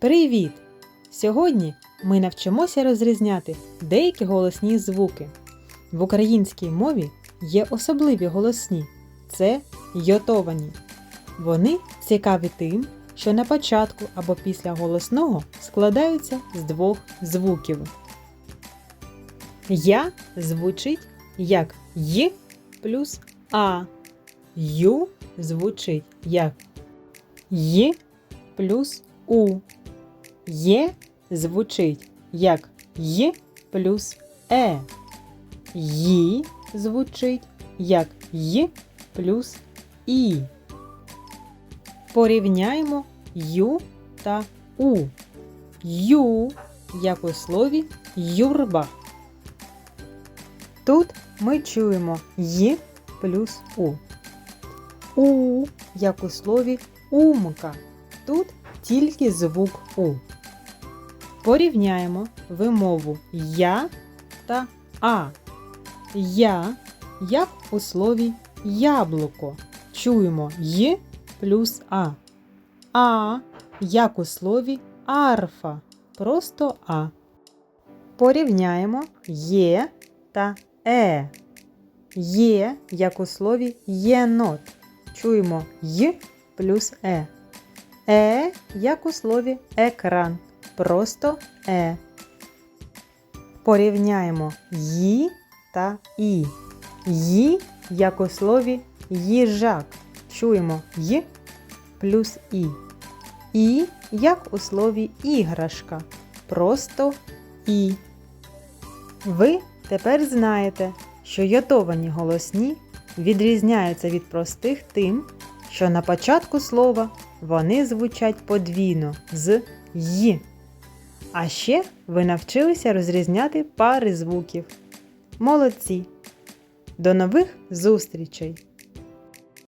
Привіт! Сьогодні ми навчимося розрізняти деякі голосні звуки. В українській мові є особливі голосні це йотовані. Вони цікаві тим, що на початку або після голосного складаються з двох звуків. Я звучить як Й плюс А. Ю звучить як Й плюс У. Є звучить як Й плюс Е. Ї звучить як Й плюс І. Порівняємо Ю та У. Ю як у слові юрба. Тут ми чуємо Й плюс У. У як у слові умка. Тут тільки звук У. Порівняємо вимову Я та А. Я як у слові яблуко. Чуємо Й плюс А. А як у слові арфа. Просто А. Порівняємо Є та Е. Є як у слові єнот. Чуємо Й плюс Е. Е як у слові екран. Просто Е. Порівняємо Ї та І. Ї як у слові їжак. Чуємо Й плюс І. І як у слові іграшка. Просто І. Ви тепер знаєте, що йотовані голосні відрізняються від простих тим, що на початку слова вони звучать подвійно з й. А ще ви навчилися розрізняти пари звуків. Молодці! До нових зустрічей!